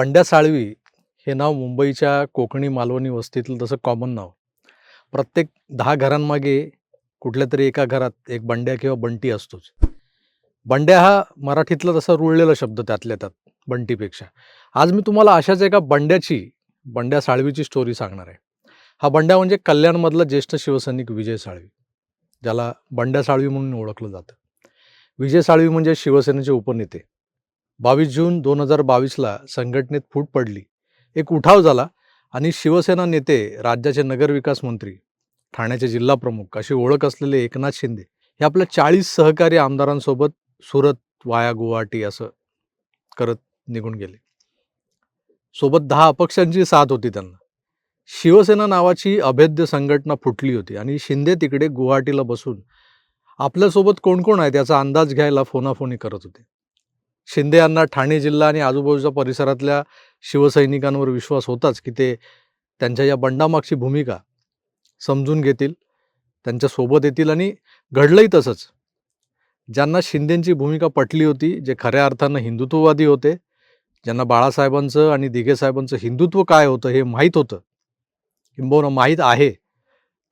पंड्या साळवी हे नाव मुंबईच्या कोकणी मालवणी वस्तीतलं तसं कॉमन नाव. प्रत्येक दहा घरांमागे कुठल्या तरी एका घरात एक बंड्या किंवा बंटी असतोच. बंड्या हा मराठीतला तसा रुळलेला शब्द त्यातल्या त्यात बंटीपेक्षा. आज मी तुम्हाला अशाच एका बंड्याची बंड्या साळवीची स्टोरी सांगणार आहे. हा बंड्या म्हणजे कल्याणमधला ज्येष्ठ शिवसैनिक विजय साळवी ज्याला बंड्या साळवी म्हणून ओळखलं जातं. विजय साळवी म्हणजे शिवसेनेचे उपनेते. बावीस जून दोन हजार बावीसला संघटनेत फूट पडली. एक उठाव झाला आणि शिवसेना नेते राज्याचे नगरविकास मंत्री ठाण्याचे जिल्हा प्रमुख अशी ओळख असलेले एकनाथ शिंदे हे आपल्या चाळीस सहकारी आमदारांसोबत सुरत वाया गुवाहाटी असं करत निघून गेले. सोबत दहा अपक्षांची साथ होती त्यांना. शिवसेना नावाची अभेद्य संघटना फुटली होती आणि शिंदे तिकडे गुवाहाटीला बसून आपल्यासोबत कोण कोण आहे त्याचा अंदाज घ्यायला फोनाफोनी करत होते. शिंदे यांना ठाणे जिल्हा आणि आजूबाजूच्या परिसरातल्या शिवसैनिकांवर विश्वास होताच की ते त्यांच्या या बंडामागची भूमिका समजून घेतील त्यांच्यासोबत येतील आणि घडलंही तसंच. ज्यांना शिंदेंची भूमिका पटली होती जे खऱ्या अर्थानं हिंदुत्ववादी होते ज्यांना बाळासाहेबांचं आणि दिघेसाहेबांचं हिंदुत्व काय होतं हे माहीत होतं किंबहुना माहीत आहे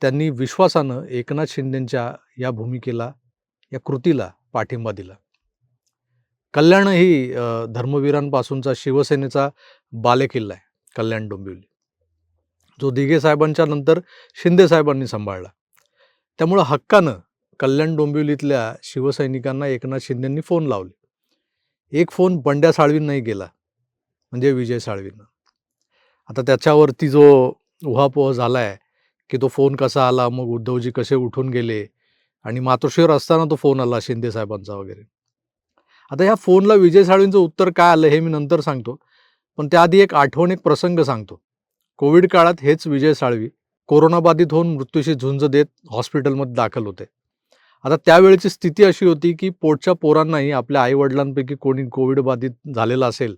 त्यांनी विश्वासानं एकनाथ शिंदेंच्या या भूमिकेला या कृतीला पाठिंबा दिला. कल्याण ही धर्मवीरांपासूनचा शिवसेनेचा बालेकिल्ला आहे कल्याण डोंबिवली. जो दिघे साहेबांच्या नंतर शिंदे साहेबांनी सांभाळला. त्यामुळं हक्कानं कल्याण डोंबिवलीतल्या शिवसैनिकांना एकनाथ शिंदेंनी फोन लावले. एक फोन बंड्या साळवींनाही गेला म्हणजे विजय साळवींना. आता त्याच्यावरती जो उहापोह झाला आहे की तो फोन कसा आला मग उद्धवजी कसे उठून गेले आणि मातोश्रीवर असताना तो फोन आला शिंदे साहेबांचा वगैरे. आता ह्या फोनला विजय साळवींचं उत्तर काय आलं हे मी नंतर सांगतो. पण त्याआधी एक आठवण एक प्रसंग सांगतो. कोविड काळात हेच विजय साळवी कोरोनाबाधित होऊन मृत्यूशी झुंज देत हॉस्पिटलमध्ये दाखल होते. आता त्यावेळेची स्थिती अशी होती की पोटच्या पोरांनाही आपल्या आईवडिलांपैकी कोणी कोविड बाधित झालेला असेल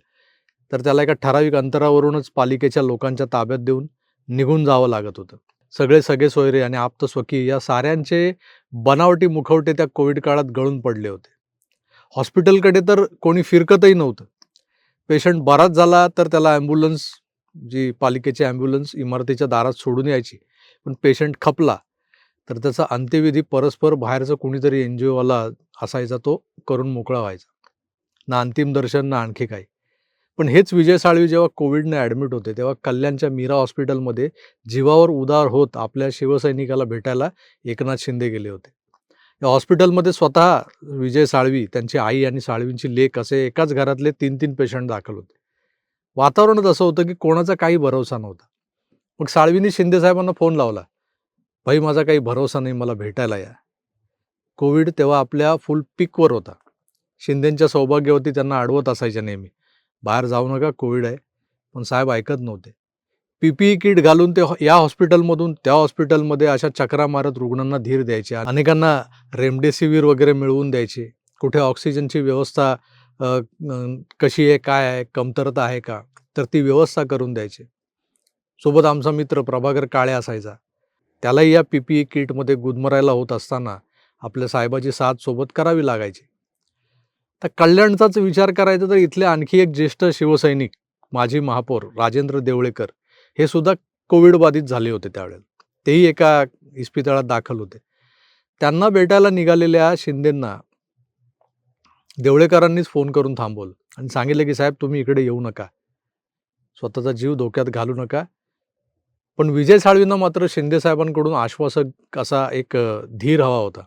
तर त्याला एका ठराविक अंतरावरूनच पालिकेच्या लोकांच्या ताब्यात देऊन निघून जावं लागत होतं. सगळे सगळे सोयरे आणि आप्तस्वकीय या साऱ्यांचे बनावटी मुखवटे त्या कोविड काळात गळून पडले होते. हॉस्पिटलकडे तर कोणी फिरकतही नव्हतं. पेशंट बराच झाला तर त्याला ॲम्ब्युलन्स जी पालिकेची ॲम्ब्युलन्स इमारतीच्या दारात सोडून यायची पण पेशंट खपला. तर त्याचा अंत्यविधी परस्पर बाहेरचं कुणीतरी एन जी ओवाला असायचा तो करून मोकळा व्हायचा. ना अंतिम दर्शन ना आणखी काही. पण हेच विजय साळवी जेव्हा कोविडने ॲडमिट होते तेव्हा कल्याणच्या मीरा हॉस्पिटलमध्ये जीवावर उदार होत आपल्या शिवसैनिकाला भेटायला एकनाथ शिंदे गेले होते. या हॉस्पिटलमध्ये स्वतः विजय साळवी त्यांची आई आणि साळवींची लेक असे एकाच घरातले तीन तीन पेशंट दाखल होते. वातावरणच असं होतं की कोणाचा काही भरोसा नव्हता. मग साळवींनी शिंदे साहेबांना फोन लावला भाई माझा काही भरोसा नाही मला भेटायला या. कोविड तेव्हा आपल्या फुल पिकवर होता. शिंदेंच्या सौभाग्यवती त्यांना अडवत असायच्या नेहमी. बाहेर जाऊ नका कोविड आहे. पण साहेब ऐकत नव्हते. पी पी e किट घालून ते या हॉस्पिटलमधून त्या हॉस्पिटलमध्ये अशा चक्रा मारत रुग्णांना धीर द्यायचे अनेकांना रेमडेसिवीर वगैरे मिळवून द्यायचे. कुठे ऑक्सिजनची व्यवस्था कशी आहे काय आहे कमतरता आहे का? तर ती व्यवस्था करून द्यायचे. सोबत आमचा मित्र प्रभाकर काळे असायचा. त्यालाही या पी पी e किटमध्ये गुदमरायला होत असताना आपल्या साहेबाची साथ सोबत करावी लागायची. तर कल्याणचाच विचार करायचा तर इथले आणखी एक ज्येष्ठ शिवसैनिक माजी महापौर राजेंद्र देवळेकर हे सुद्धा कोविड बाधित झाले होते त्यावेळेला. तेही एका इस्पितळात दाखल होते. त्यांना भेटायला निघालेल्या शिंदेंना देवळेकरांनीच फोन करून थांबवलं आणि सांगितलं की साहेब तुम्ही इकडे येऊ नका. स्वतःचा जीव धोक्यात घालू नका. पण विजय साळवींना मात्र शिंदे साहेबांकडून आश्वासक असा एक धीर हवा होता.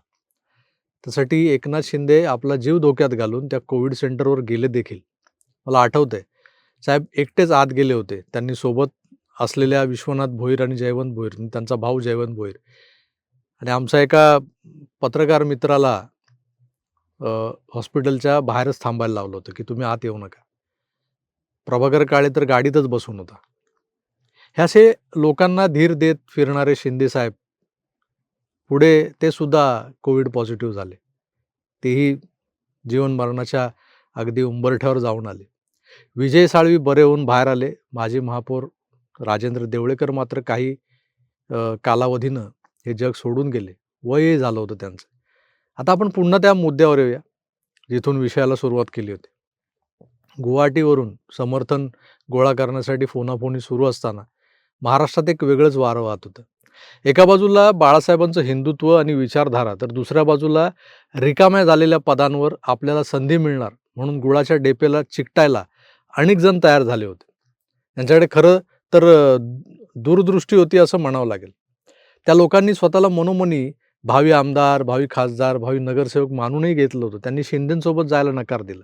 त्यासाठी एकनाथ शिंदे आपला जीव धोक्यात घालून त्या कोविड सेंटरवर गेले देखील. मला आठवतंय साहेब एकटेच आत गेले होते. त्यांनी सोबत असलेल्या विश्वनाथ भोईर आणि जयवंत भोईर त्यांचा भाऊ जयवंत भोईर. आणि आमचा एका पत्रकार मित्राला हॉस्पिटलच्या बाहेरच थांबायला लावलं होतं की तुम्ही आत येऊ नका. प्रभाकर काळे तर गाडीतच बसून होता. हे असे लोकांना धीर देत फिरणारे शिंदे साहेब पुढे ते सुद्धा कोविड पॉझिटिव्ह झाले. तेही जीवन मरणाच्या अगदी उंबरठ्यावर जाऊन आले. विजय साळवी बरे होऊन बाहेर आले. माजी महापौर राजेंद्र देवळेकर मात्र काही कालावधीनं हे जग सोडून गेले. वय झालं होतं त्यांचं. आता आपण पुन्हा त्या मुद्द्यावर येऊया जिथून विषयाला सुरुवात केली होती. गुवाहाटीवरून समर्थन गोळा करण्यासाठी फोनाफोनी सुरू असताना महाराष्ट्रात एक वेगळंच वारं वाहत होतं. एका बाजूला बाळासाहेबांचं हिंदुत्व आणि विचारधारा तर दुसऱ्या बाजूला रिकाम्या झालेल्या पदांवर आपल्याला संधी मिळणार म्हणून गुळाच्या डेपेला चिकटायला अनेक जण तयार झाले होते. त्यांच्याकडे खरं तर दूरदृष्टी होती असं म्हणावं लागेल. त्या लोकांनी स्वतःला मनोमनी भावी आमदार भावी खासदार भावी नगरसेवक मानूनही घेतलं होतं. त्यांनी शिंदेंसोबत जायला नकार दिला.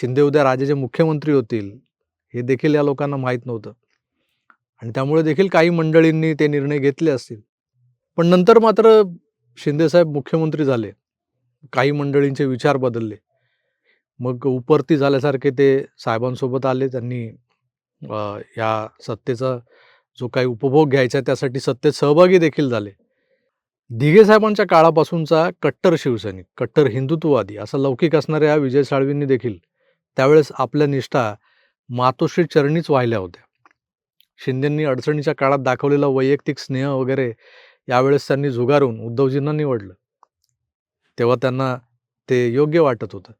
शिंदे उद्या राज्याचे मुख्यमंत्री होतील हे देखील या लोकांना माहीत नव्हतं. आणि त्यामुळे देखील काही मंडळींनी ते निर्णय घेतले असतील. पण नंतर मात्र शिंदेसाहेब मुख्यमंत्री झाले. काही मंडळींचे विचार बदलले. मग उपरती झाल्यासारखे ते साहेबांसोबत आले. त्यांनी या सत्तेचा जो काही उपभोग घ्यायचा त्यासाठी सत्तेत सहभागी देखील झाले. दिघे साहेबांच्या काळापासूनचा कट्टर शिवसैनिक कट्टर हिंदुत्ववादी असा लौकिक असणाऱ्या विजय साळवींनी देखील त्यावेळेस आपल्या निष्ठा मातोश्री चरणीच वाहिल्या होत्या. शिंदेंनी अडचणीच्या काळात दाखवलेला वैयक्तिक स्नेह वगैरे यावेळेस त्यांनी झुगारून उद्धवजींना निवडलं. तेव्हा त्यांना ते योग्य वाटत होतं.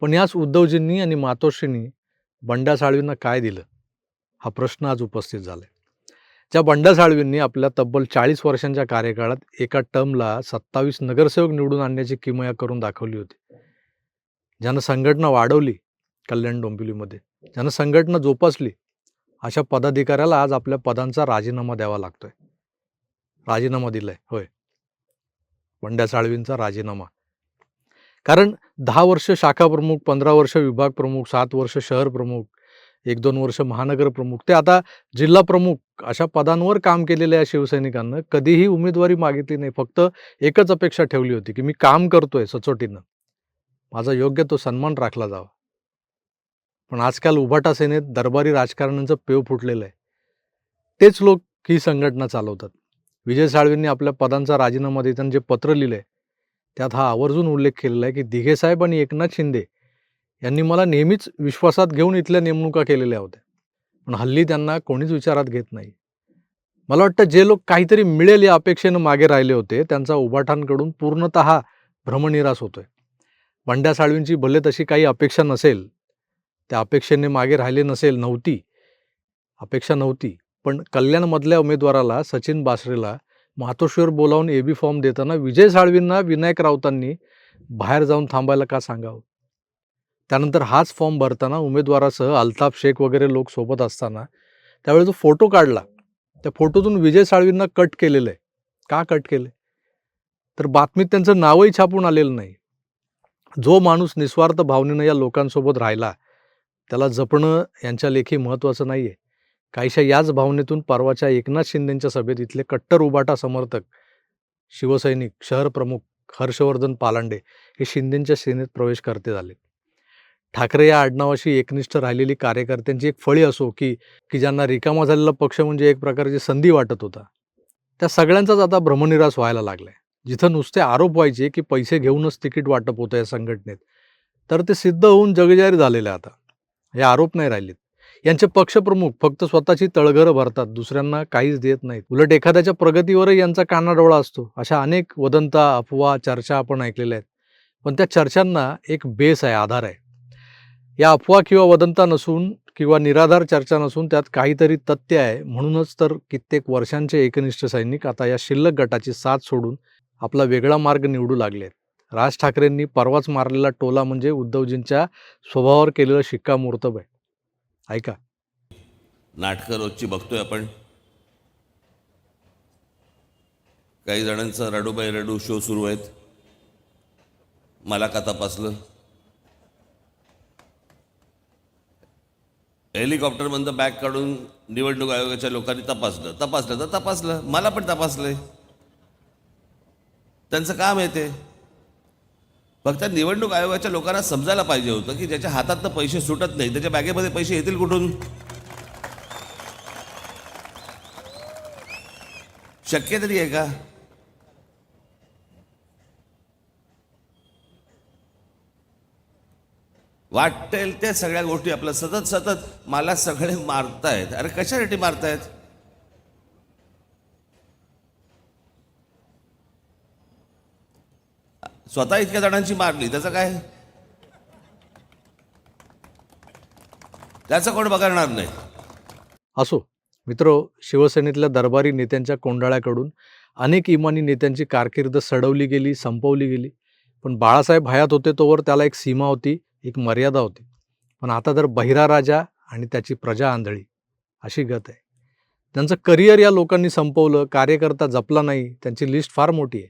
पण याच उद्धवजींनी आणि मातोश्रींनी बंड्या साळवींना काय दिलं? हा प्रश्न आज उपस्थित झाला ज्या बंड्या साळवींनी आपल्या तब्बल चाळीस वर्षांच्या कार्यकाळात एका टर्मला सत्तावीस नगरसेवक निवडून आणण्याची किमया करून दाखवली होती. ज्यानं संघटना वाढवली कल्याण डोंबिवलीमध्ये. ज्यानं संघटना जोपासली. अशा पदाधिकाऱ्याला आज आपल्या पदांचा राजीनामा द्यावा लागतोय. राजीनामा दिलाय. होय. बंड्या साळवींचा राजीनामा. कारण दहा वर्ष शाखा प्रमुख पंधरा वर्ष विभाग प्रमुख सात वर्ष शहर प्रमुख एक दोन वर्ष महानगर प्रमुख. ते आता जिल्हा प्रमुख अशा पदांवर काम केलेल्या या शिवसैनिकांना. कधीही उमेदवारी मागितली नाही. फक्त एकच अपेक्षा ठेवली होती की मी काम करतोय सचोटीनं. माझा योग्य तो सन्मान राखला जावा. पण आजकाल उभाटा सेनेत दरबारी राजकारण्यांचं पेव फुटलेलं आहे. तेच लोक ही संघटना चालवतात. विजय साळवींनी आपल्या पदांचा राजीनामा देताना जे पत्र लिहिलंय त्यात हा आवर्जून उल्लेख केलेला आहे की दिघे साहेब आणि एकनाथ शिंदे यांनी मला नेहमीच विश्वासात घेऊन इथल्या नेमणुका केलेल्या होत्या. पण हल्ली त्यांना कोणीच विचारात घेत नाही. मला वाटतं जे लोक काहीतरी मिळेल या अपेक्षेनं मागे राहिले होते त्यांचा उभाठांकडून पूर्णत भ्रमनिरास होतोय. बंड्या साळवींची भले तशी काही अपेक्षा नसेल त्या अपेक्षेने मागे राहिले नसेल नव्हती. अपेक्षा नव्हती. पण कल्याणमधल्या उमेदवाराला सचिन बासरेला मातोश्वर बोलावून ए बी फॉर्म देताना विजय साळवींना विनायक राऊतांनी बाहेर जाऊन थांबायला का सांगावं? त्यानंतर हाच फॉर्म भरताना उमेदवारासह अल्ताफ शेख वगैरे लोक सोबत असताना त्यावेळी जो फोटो काढला त्या फोटोतून विजय साळवींना कट केलेलं आहे. का कट केलं? तर बातमीत त्यांचं नावही छापून आलेलं नाही. जो माणूस निस्वार्थ भावनेनं या लोकांसोबत राहिला त्याला जपणं यांच्या लेखी महत्त्वाचं नाही आहे काहीशा याच भावनेतून परवाच्या एकनाथ शिंदेंच्या सभेत इथले कट्टर उबाटा समर्थक शिवसैनिक शहर प्रमुख हर्षवर्धन पालांडे हे शिंदेंच्या सेनेत प्रवेश करते झाले. ठाकरे या आडनावाशी एकनिष्ठ राहिलेली कार्यकर्त्यांची एक फळी असो की की ज्यांना रिकामा झालेला पक्ष म्हणजे एक प्रकारची संधी वाटत होता. त्या सगळ्यांचाच आता भ्रमनिरास व्हायला लागलाय. जिथं नुसते आरोप व्हायचे की पैसे घेऊनच तिकीट वाटप होतं या संघटनेत तर ते सिद्ध होऊन जगजाहीर झालेले आता. हे आरोप नाही राहिलेत. यांचे पक्षप्रमुख फक्त स्वतःची तळघरं भरतात दुसऱ्यांना काहीच देत नाहीत. उलट एखाद्याच्या प्रगतीवरही यांचा कानाडोळा असतो अशा अनेक वदंता अफवा चर्चा आपण ऐकलेल्या आहेत. पण त्या चर्चांना एक बेस आहे आधार आहे. या अफवा किंवा वदंता नसून किंवा निराधार चर्चा नसून त्यात काहीतरी तथ्य आहे. म्हणूनच तर कित्येक वर्षांचे एकनिष्ठ सैनिक आता या शिल्लक गटाची साथ सोडून आपला वेगळा मार्ग निवडू लागले राज ठाकरेंनी परवाच मारलेला टोला म्हणजे उद्धवजींच्या स्वभावावर केलेला शिक्कामोर्तब आहे. ऐका. नाटकं रोजची बघतोय आपण. काही जणांचा रडूबाई रडू शो सुरू आहेत. मला का तपासलं? हेलिकॉप्टरमधनं बॅग काढून निवडणूक आयोगाच्या लोकांनी तपासलं. तपासलं तर तपासलं. मला पण तपासलंय. त्यांचं काम आहे ते. फक्त निवडणूक आयोगाच्या लोकांना समजायला पाहिजे होतं की ज्याच्या हातात पैसे सुटत नाही त्याच्या बॅगेमध्ये पैसे येतील कुठून? शक्य तरी आहे का? वाटेल त्या सगळ्या गोष्टी आपल्या सतत सतत मला सगळे मारतायत. अरे कशासाठी मारतायत? स्वतः इतक्या जणांची मारली त्याचं काय? त्याचं कोण बघणार नाही? असो मित्र शिवसेनेतल्या दरबारी नेत्यांच्या कोंडाळ्याकडून अनेक इमानी नेत्यांची कारकीर्द सडवली गेली संपवली गेली. पण बाळासाहेब हयात होते तोवर त्याला एक सीमा होती एक मर्यादा होती. पण आता तर बहिरा राजा आणि त्याची प्रजा आंधळी अशी गत आहे. त्यांचं करिअर या लोकांनी संपवलं कार्यकर्ता जपला नाही त्यांची लिस्ट फार मोठी आहे.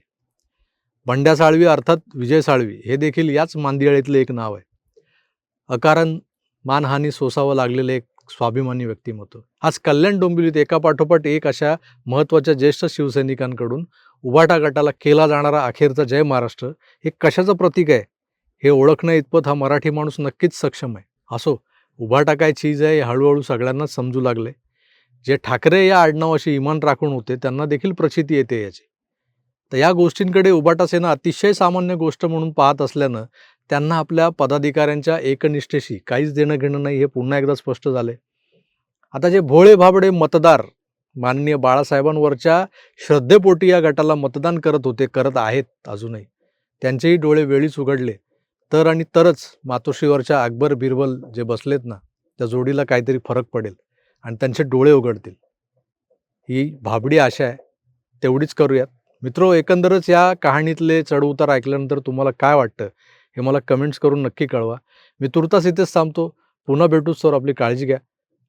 बंड्या साळवी अर्थात विजय साळवी हे देखील याच मांदियाळीतलं एक नाव आहे. अकारण मानहानी सोसावं लागलेलं एक स्वाभिमानी व्यक्तिमत्व. आज कल्याण डोंबिवलीत एका पाठोपाठ एक अशा महत्त्वाच्या ज्येष्ठ शिवसैनिकांकडून उभाटा गटाला केला जाणारा अखेरचा जय महाराष्ट्र हे कशाचं प्रतीक आहे? हे ओळखणं इतपत हा मराठी माणूस नक्कीच सक्षम आहे. असो उभाटा काय चीज आहे हे हळूहळू सगळ्यांनाच समजू लागले. जे ठाकरे या आडनावाशी इमान राखून होते त्यांना देखील प्रचिती येते याची. तर या गोष्टींकडे उभाटा सेना अतिशय सामान्य गोष्ट म्हणून पाहत असल्यानं त्यांना आपल्या पदाधिकाऱ्यांच्या एकनिष्ठेशी काहीच देणं घेणं नाही हे पुन्हा एकदा स्पष्ट झाले. आता जे भोळे भाबडे मतदार माननीय बाळासाहेबांवरच्या श्रद्धेपोटी या गटाला मतदान करत होते करत आहेत अजूनही. त्यांचेही डोळे वेळीच उघडले. तर आणि तरच मातोश्रीवरच्या अकबर बिरबल जे बसलेत ना त्या जोडीला काहीतरी फरक पडेल आणि त्यांचे डोळे उघडतील. ही भाबडी आशा आहे तेवढीच करूयात. मित्रो एकंदरच या कहाणीतले चढउतार ऐकल्यानंतर तुम्हाला काय वाटतं हे मला कमेंट्स करून नक्की कळवा. मी तुर्तास इथेच थांबतो. पुन्हा भेटूच सर आपली काळजी घ्या.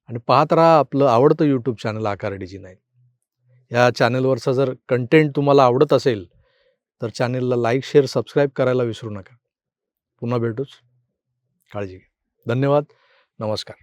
आणि पाहत राहा आपलं आवडतं यूट्यूब चॅनल आकार डीजी नाही या चॅनलवरचा जर कंटेंट तुम्हाला आवडत असेल तर चॅनलला लाईक शेअर सबस्क्राईब करायला विसरू नका. पुन्हा भेटूच. काळजी घ्या धन्यवाद. नमस्कार.